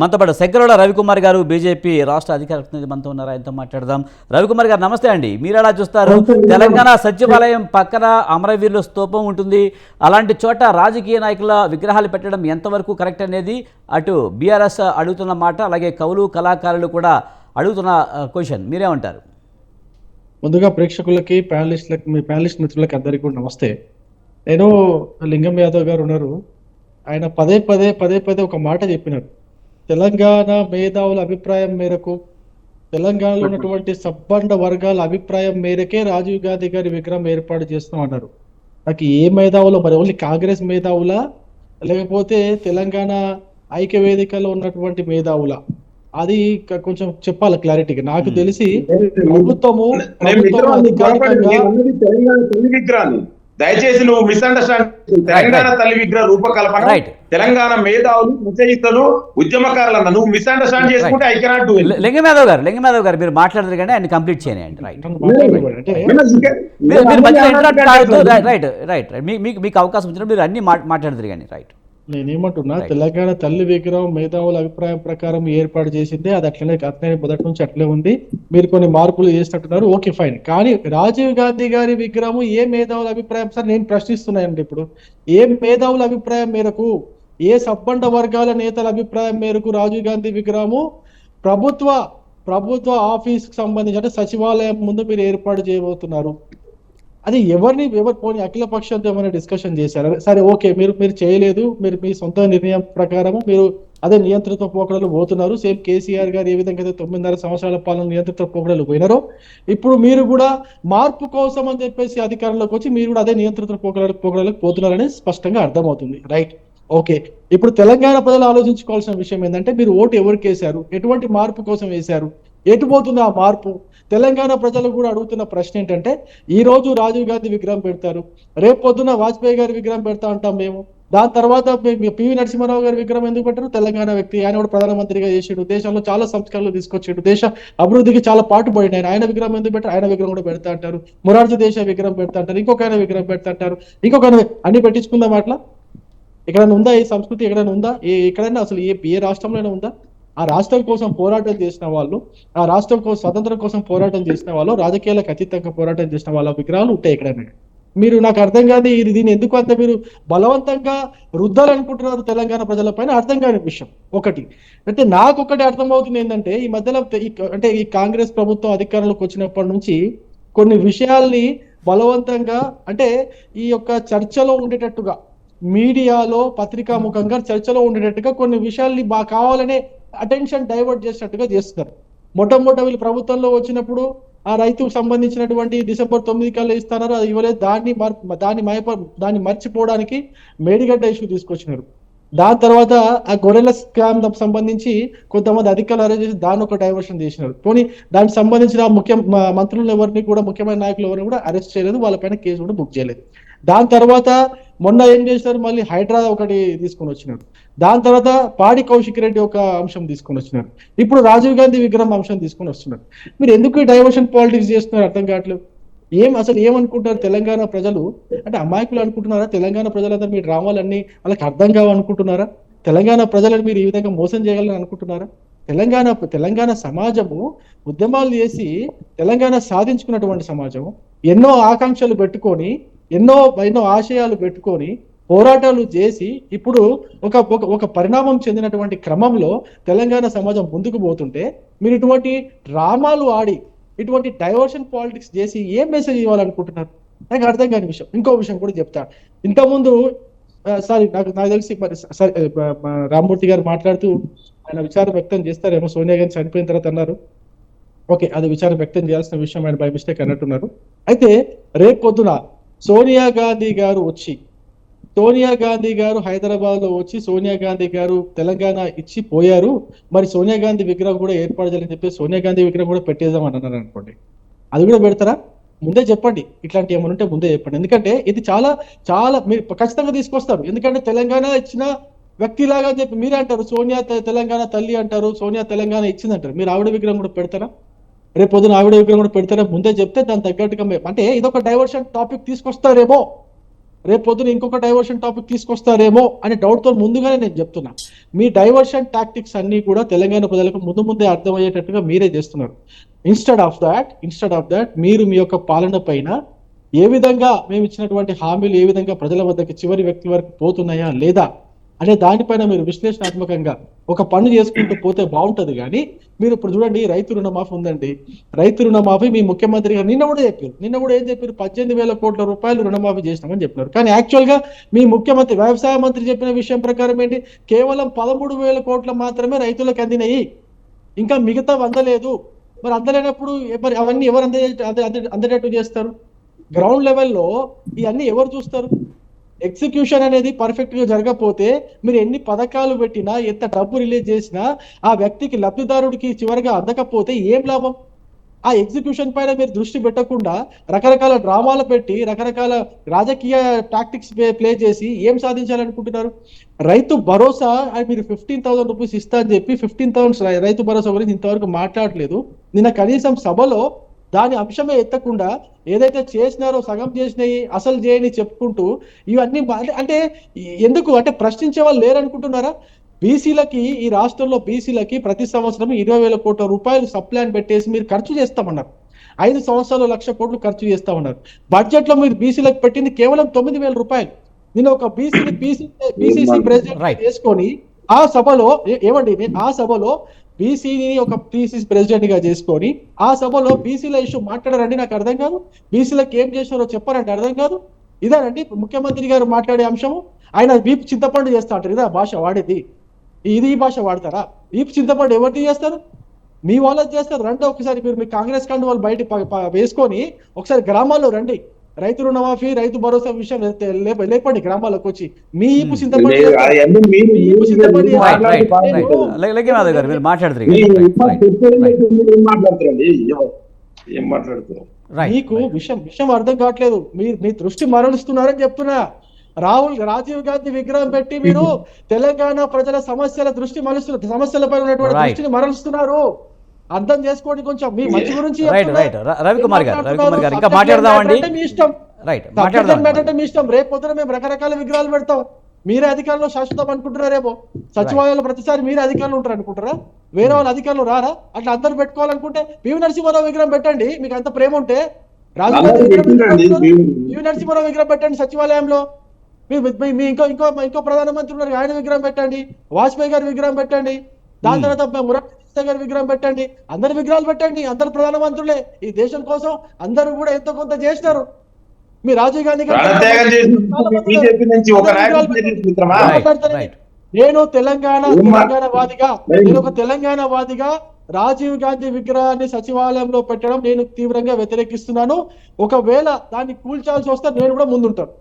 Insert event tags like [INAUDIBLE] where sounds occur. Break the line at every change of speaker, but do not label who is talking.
మనతో పాటు రవికుమార్ గారు బీజేపీ రాష్ట్ర అధికార ప్రతినిధి మనతో ఉన్నారు. ఆయనతో మాట్లాడదాం. రవికుమార్ గారు నమస్తే అండి. మీరు ఎలా చూస్తారు తెలంగాణ సచివాలయం పక్కన అమరవీరుల స్తూపం ఉంటుంది. అలాంటి చోట రాజకీయ నాయకుల విగ్రహాలు పెట్టడం ఎంతవరకు కరెక్ట్ అనేది అటు బీఆర్ఎస్ అడుగుతున్న మాట అలాగే కవులు కళాకారులు కూడా అడుగుతున్న క్వశ్చన్. మీరేమంటారు
ముందుగా ప్రేక్షకులకి ప్యానలిస్టులకి మీ ప్యానలిస్ట్ మిత్రులకి అందరికీ కూడా నమస్తే. నేను లింగం యాదవ్ గారు ఉన్నారు. ఆయన పదే పదే పదే పదే ఒక మాట చెప్పినారు తెలంగాణ మేధావుల అభిప్రాయం మేరకు తెలంగాణలో ఉన్నటువంటి సబ్బండ వర్గాల అభిప్రాయం మేరకే రాజీవ్ గాంధీ గారి విగ్రహం ఏర్పాటు చేస్తాం అన్నారు నాకు ఏ మేధావులో మరి ఓన్లీ కాంగ్రెస్ మేధావులా? లేకపోతే తెలంగాణ ఐక్య వేదికలో ఉన్నటువంటి మేధావులా? అది కొంచెం చెప్పాలి క్లారిటీగా? నాకు తెలిసి ప్రభుత్వము ప్రభుత్వం అధికారికంగా
నేను అన్నది తెలంగాణ తల్లి విగ్రహాన్ని దయచేసి నువ్వు మిస్అండర్స్టాండ్ తెలంగాణ తల్లి విగ్రహ రూపకల్పన. తెలంగాణ మేధావులు రచయితలు ఉద్యమకారులు నువ్వు మిస్అండర్స్టాండ్ చేసుకుంటే ఐ కెనాట్ డూ
లి- లింగం యాదవ్ గారు లింగం యాదవ్ గారు మీరు మాట్లాడదు కానీ ఆయన కంప్లీట్ చేయండి రైట్ రైట్ రైట్ మీకు మీకు అవకాశం ఇచ్చినప్పుడు మీరు అన్ని మాట్లాడదు కానీ. రైట్
నేనేమంటున్నా తెలంగాణ తల్లి విగ్రహం మేధావుల అభిప్రాయం ప్రకారం ఏర్పాటు చేసిందే అది అట్లనే అట్లనే మొదటి నుంచి అట్లే ఉంది. మీరు కొన్ని మార్పులు చేసినట్టున్నారు ఓకే ఫైన్. కానీ రాజీవ్ గాంధీ గారి విగ్రహం ఏ మేధావుల అభిప్రాయం? సార్ నేను ప్రశ్నిస్తున్నానండి ఇప్పుడు. ఏ మేధావుల అభిప్రాయం మేరకు ఏ సబ్బండ వర్గాల నేతల అభిప్రాయం మేరకు రాజీవ్ గాంధీ విగ్రహము ప్రభుత్వ ప్రభుత్వ ఆఫీస్కి సంబంధించి అంటే సచివాలయం ముందు మీరు ఏర్పాటు చేయబోతున్నారు? అది ఎవరిని ఎవరు పోనీ అఖిల పక్షంతో ఏమైనా డిస్కషన్ చేశారు? సరే ఓకే మీరు మీరు చేయలేదు. మీరు మీ సొంత నిర్ణయం ప్రకారము మీరు అదే నియంత్రిత పోకడలు పోతున్నారు. సేమ్ కేసీఆర్ గారు ఏ విధంగా అయితే తొమ్మిదిన్నర సంవత్సరాల పాలన నియంత్రిత పోకడలు పోయినారో ఇప్పుడు మీరు కూడా మార్పు కోసం అని చెప్పేసి అధికారంలోకి వచ్చి మీరు కూడా అదే నియంత్రిత పోకడలు పోకడలకు పోతున్నారని స్పష్టంగా అర్థమవుతుంది. రైట్? ఓకే. ఇప్పుడు తెలంగాణ ప్రజలు ఆలోచించుకోవాల్సిన విషయం ఏంటంటే మీరు ఓటు ఎవరికి వేశారు? ఎటువంటి మార్పు కోసం వేశారు? ఎటు పోతుంది ఆ మార్పు? తెలంగాణ ప్రజలు కూడా అడుగుతున్న ప్రశ్న ఏంటంటే ఈ రోజు రాజీవ్ గాంధీ విగ్రహం పెడతారు. రేపు పొద్దున వాజ్పేయి గారి విగ్రహం పెడతా అంటాం మేము. దాని తర్వాత పివి నరసింహారావు గారి విగ్రహం ఎందుకు పెట్టారు? తెలంగాణ వ్యక్తి ఆయన కూడా ప్రధానమంత్రిగా చేసాడు. దేశంలో చాలా సంస్కరణలు తీసుకొచ్చాడు. దేశ అభివృద్ధికి చాలా పాటుపడిన ఆయన. ఆయన విగ్రహం ఎందుకు పెట్టారు? ఆయన విగ్రహం కూడా పెడతా అంటారు. మొరార్జీ దేశ విగ్రహం పెడతా అంటారు. ఇంకొక ఆయన విగ్రహం పెడతా అంటారు. ఇంకొక ఆయన అన్ని పెట్టించుకుందాం అట్లా? ఎక్కడైనా ఉందా ఈ సంస్కృతి? ఎక్కడైనా ఉందా? ఏ ఎక్కడైనా అసలు ఏ ఏ రాష్ట్రంలోనే ఉందా? ఆ రాష్ట్రం కోసం పోరాటం చేసిన వాళ్ళు ఆ రాష్ట్రం కోసం స్వతంత్రం కోసం పోరాటం చేసిన వాళ్ళు రాజకీయాలకు అతీతంగా పోరాటం చేసిన వాళ్ళ విగ్రహాలు ఉంటాయి ఎక్కడైనా మీరు నాకు అర్థం కాదు ఇది దీన్ని ఎందుకు అంత మీరు బలవంతంగా రుద్దాలనుకుంటున్నారు తెలంగాణ ప్రజలపైన? అర్థం కాని విషయం ఒకటి. అయితే నాకు ఒకటి అర్థమవుతుంది ఏంటంటే ఈ మధ్యలో అంటే ఈ కాంగ్రెస్ ప్రభుత్వం అధికారంలోకి వచ్చినప్పటి నుంచి కొన్ని విషయాల్ని బలవంతంగా అంటే ఈ యొక్క చర్చలో ఉండేటట్టుగా మీడియాలో పత్రికా ముఖంగా చర్చలో ఉండేటట్టుగా కొన్ని విషయాల్ని మాకు కావాలనే అటెన్షన్ డైవర్ట్ చేసినట్టుగా చేస్తున్నారు. మొట్టమొదట వీళ్ళు ప్రభుత్వంలో వచ్చినప్పుడు ఆ రైతుకు సంబంధించినటువంటి డిసెంబర్ తొమ్మిది కల్లా ఇస్తున్నారు అది ఇవ్వలేదు. దాన్ని దాన్ని మయప దాన్ని మర్చిపోవడానికి మేడిగడ్డ ఇష్యూ తీసుకొచ్చినారు. దాని తర్వాత ఆ గొర్రెల స్కామ్ సంబంధించి కొంతమంది అధికారులు అరెస్ట్ చేసి దాన్ని ఒక డైవర్షన్ చేసినారు. పోనీ దానికి సంబంధించిన ముఖ్య మంత్రులు ఎవరిని కూడా ముఖ్యమైన నాయకులు ఎవరిని కూడా అరెస్ట్ చేయలేదు. వాళ్ళపైన కేసు కూడా బుక్ చేయలేదు. దాని తర్వాత మొన్న ఏం చేశారు? మళ్ళీ హైడ్రా ఒకటి తీసుకొని వచ్చినారు. దాని తర్వాత పాడి కౌశిక్ రెడ్డి ఒక అంశం తీసుకొని వచ్చినారు. ఇప్పుడు రాజీవ్ గాంధీ విగ్రహం అంశం తీసుకొని వస్తున్నారు. మీరు ఎందుకు డైవర్షన్ పాలిటిక్స్ చేస్తున్నారు అర్థం కావట్లేదు? ఏం అసలు ఏమనుకుంటారు తెలంగాణ ప్రజలు? అంటే అమాయకులు అనుకుంటున్నారా? తెలంగాణ ప్రజలందరూ మీ డ్రామాలన్నీ వాళ్ళకి అర్థం కావనుకుంటున్నారా? తెలంగాణ ప్రజలను మీరు ఈ విధంగా మోసం చేయాలని అనుకుంటున్నారా? తెలంగాణ తెలంగాణ సమాజము ఉద్యమాలు చేసి తెలంగాణ సాధించుకున్నటువంటి సమాజం ఎన్నో ఆకాంక్షలు పెట్టుకొని ఎన్నో ఎన్నో ఆశయాలు పెట్టుకొని పోరాటాలు చేసి ఇప్పుడు ఒక ఒక ఒక పరిణామం చెందినటువంటి క్రమంలో తెలంగాణ సమాజం ముందుకు పోతుంటే మీరు ఇటువంటి డ్రామాలు ఆడి ఇటువంటి డైవర్షన్ పాలిటిక్స్ చేసి ఏం మెసేజ్ ఇవ్వాలనుకుంటున్నారు? నాకు అర్థం కాని విషయం. ఇంకో విషయం కూడా చెప్తాను ఇంతకుముందు సారీ నాకు నాకు తెలిసి మరి సరే రామ్మూర్తి గారు మాట్లాడుతూ ఆయన విచారం వ్యక్తం చేస్తారేమో సోనియా గాంధీ చనిపోయిన తర్వాత అన్నారు. ఓకే అది విచారం వ్యక్తం చేయాల్సిన విషయం ఆయన బై మిస్టేక్ అన్నట్టున్నారు. అయితే రేపు పొద్దున సోనియా గాంధీ గారు వచ్చి సోనియా గాంధీ గారు హైదరాబాద్లో వచ్చి సోనియా గాంధీ గారు తెలంగాణ ఇచ్చి పోయారు. మరి సోనియా గాంధీ విగ్రహం కూడా ఏర్పాటు చేయాలని చెప్పి సోనియా గాంధీ విగ్రహం కూడా పెట్టేద్దాం అంటున్నారు అన్నారు అనుకోండి. అది కూడా పెడతారా? ముందే చెప్పండి. ఇట్లాంటి ఏమైనా ఉంటే ముందే చెప్పండి. ఎందుకంటే ఇది చాలా చాలా మీరు ఖచ్చితంగా తీసుకొస్తారు. ఎందుకంటే తెలంగాణ ఇచ్చిన వ్యక్తిలాగా చెప్పి మీరే అంటారు. సోనియా తె- తెలంగాణ తల్లి అంటారు. సోనియా తెలంగాణ ఇచ్చిందంటారు. మీరు ఆవిడ విగ్రహం కూడా పెడతారా? రేపు పొద్దున ఆవిడ విగ్రహం కూడా పెడతారే ముందే చెప్తే దాని తగ్గట్టుగా మేము అంటే ఇదొక డైవర్షన్ టాపిక్ తీసుకొస్తారేమో. రేపు పొద్దున ఇంకొక డైవర్షన్ టాపిక్ తీసుకొస్తారేమో అనే డౌట్తో ముందుగానే నేను చెప్తున్నా. మీ డైవర్షన్ టాక్టిక్స్ అన్ని కూడా తెలంగాణ ప్రజలకు ముందు ముందే అర్థమయ్యేటట్టుగా మీరే చేస్తున్నారు. Instead of that instead of that మీరు మీ యొక్క పాలన పైన ఏ విధంగా మేము ఇచ్చినటువంటి హామీలు ఏ విధంగా ప్రజల వద్దకు చివరి వ్యక్తి వరకు పోతున్నాయా లేదా అనే దానిపైన మీరు విశ్లేషణాత్మకంగా ఒక పన్ను చేసుకుంటూ పోతే బాగుంటది కానీ మీరు ఇప్పుడు చూడండి రైతు రుణమాఫీ ఉందండి. రైతు రుణమాఫీ మీ ముఖ్యమంత్రి గారు నిన్న కూడా చెప్పారు. నిన్న కూడా ఏం చెప్పారు? పద్దెనిమిది వేల కోట్ల రూపాయలు రుణమాఫీ చేసినామని చెప్పినారు. కానీ యాక్చువల్గా మీ ముఖ్యమంత్రి వ్యవసాయ మంత్రి చెప్పిన విషయం ప్రకారం ఏంటి? కేవలం పదమూడు వేల కోట్ల మాత్రమే రైతులకు అందినాయి. ఇంకా మిగతా అందలేదు మరి అందలేనప్పుడు మరి అవన్నీ ఎవరు అందే అందే- అందేటట్టు చేస్తారు? గ్రౌండ్ లెవెల్లో ఇవన్నీ ఎవరు చూస్తారు? ఎగ్జిక్యూషన్ అనేది పర్ఫెక్ట్గా జరగకపోతే మీరు ఎన్ని పథకాలు పెట్టినా ఎంత డబ్బు రిలీజ్ చేసినా ఆ వ్యక్తికి లబ్ధిదారుడికి చివరిగా అందకపోతే ఏం లాభం? ఆ ఎగ్జిక్యూషన్ పైన మీరు దృష్టి పెట్టకుండా రకరకాల డ్రామాలు పెట్టి రకరకాల రాజకీయ టాక్టిక్స్ ప్లే చేసి ఏం సాధించాలనుకుంటున్నారు? రైతు భరోసా అది మీరు ఫిఫ్టీన్ థౌసండ్ రూపీస్ ఇస్తా అని చెప్పి ఫిఫ్టీన్ థౌసండ్ రైతు భరోసా గురించి ఇంతవరకు మాట్లాడలేదు. నిన్న కనీసం సభలో దాని అంశమే ఎత్తకుండా ఏదైతే చేసినారో సగం చేసినాయి అసలు చేయని చెప్పుకుంటూ ఇవన్నీ అంటే- ఎందుకు? అంటే ప్రశ్నించే వాళ్ళు లేరనుకుంటున్నారా? బీసీలకి ఈ రాష్ట్రంలో బీసీలకి ప్రతి సంవత్సరం ఇరవై వేల కోట్ల రూపాయలు సప్లాన్ పెట్టేసి మీరు ఖర్చు చేస్తామన్నారు. ఐదు సంవత్సరాలు లక్ష కోట్లు ఖర్చు చేస్తామన్నారు. బడ్జెట్లో మీరు బీసీలకు పెట్టింది కేవలం తొమ్మిది వేల రూపాయలు. నేను ఒక బీసీని బీసీ బీసీసీ. ప్రెసిడెంట్ చేసుకొని ఆ సభలో ఏమండి? నేను ఆ సభలో బీసీని ఒక బీసీ ప్రెసిడెంట్గా చేసుకొని ఆ సభలో బీసీల ఇష్యూ మాట్లాడారండి నాకు అర్థం కాదు. బీసీలకు ఏం చేశారో చెప్పారంటే అర్థం కాదు. ఇదేనండి ముఖ్యమంత్రి గారు మాట్లాడే అంశము. ఆయన వీపు చింతపండు చేస్తా అంటారు ఇదా భాష వాడేది. ఇది ఈ భాష వాడతారా? వీపు చింతపండు ఎవరిది చేస్తారు? మీ వాళ్ళది చేస్తారు. రండి ఒకసారి మీరు మీ కాంగ్రెస్ కంటే వాళ్ళు బయట వేసుకొని ఒకసారి గ్రామాల్లో రండి. రైతు రుణమాఫీ రైతు భరోసా విషయం లేప- లేప- లేపండి గ్రామాల్లోకి వచ్చి. మీ
రైట్
మీకు విషయం విషయం అర్థం కావట్లేదు. మీరు మీ దృష్టి మరలుస్తున్నారని చెప్తున్నా. రాహుల్ రాజీవ్ గాంధీ విగ్రహం పెట్టి మీరు [LAUGHS] తెలంగాణ ప్రజల సమస్యల దృష్టి మలుస్తున్నారు సమస్యలపై ఉన్నటువంటి. దృష్టిని మరలుస్తున్నారు. అర్థం చేసుకోండి కొంచెం. మీ మంచి గురించి
రైట్. రైట్ రవికుమార్ గారు రవికుమార్ గారు ఇంకా? మాట్లాడదామండి.
మీ ఇష్టం.
రైట్ మాట్లాడదాం
అంటే మీ ఇష్టం. రేపు పొద్దున మేము రకరకాల విగ్రహాలు పెడతాం. మీరే అధికారంలో శాశ్వతం అనుకుంటున్నారేమో సచివాలయంలో ప్రతిసారి మీరే అధికారంలో ఉంటారు అనుకుంటారా వేరే వాళ్ళ అధికారులు రారా? అట్లా అందరు పెట్టుకోవాలనుకుంటే పివి నరసింహారావు విగ్రహం పెట్టండి. మీకు అంత ప్రేమ ఉంటే. రాజీవ్ గాంధీ.
పివి-
నరసింహారావు విగ్రహం పెట్టండి సచివాలయంలో. మీ ఇంకో ఇంకో ఇంకో ప్రధానమంత్రి ఉన్నారు. ఆయన విగ్రహం పెట్టండి. వాజ్పేయి గారి విగ్రహం పెట్టండి. దాని
Hmm.
తర్వాత మురళీ గారి విగ్రహం పెట్టండి. అందరి విగ్రహాలు పెట్టండి. అందరు ప్రధానమంత్రులే. ఈ దేశం కోసం అందరూ కూడా ఎంతో కొంత చేసినారు. మీ రాజీవ్ గాంధీ నేను తెలంగాణ తెలంగాణ వాదిగా. నేను ఒక తెలంగాణ వాదిగా రాజీవ్ గాంధీ విగ్రహాన్ని సచివాలయంలో పెట్టడం నేను తీవ్రంగా వ్యతిరేకిస్తున్నాను. ఒకవేళ దాన్ని కూల్చాల్సి వస్తే నేను కూడా ముందుంటాను.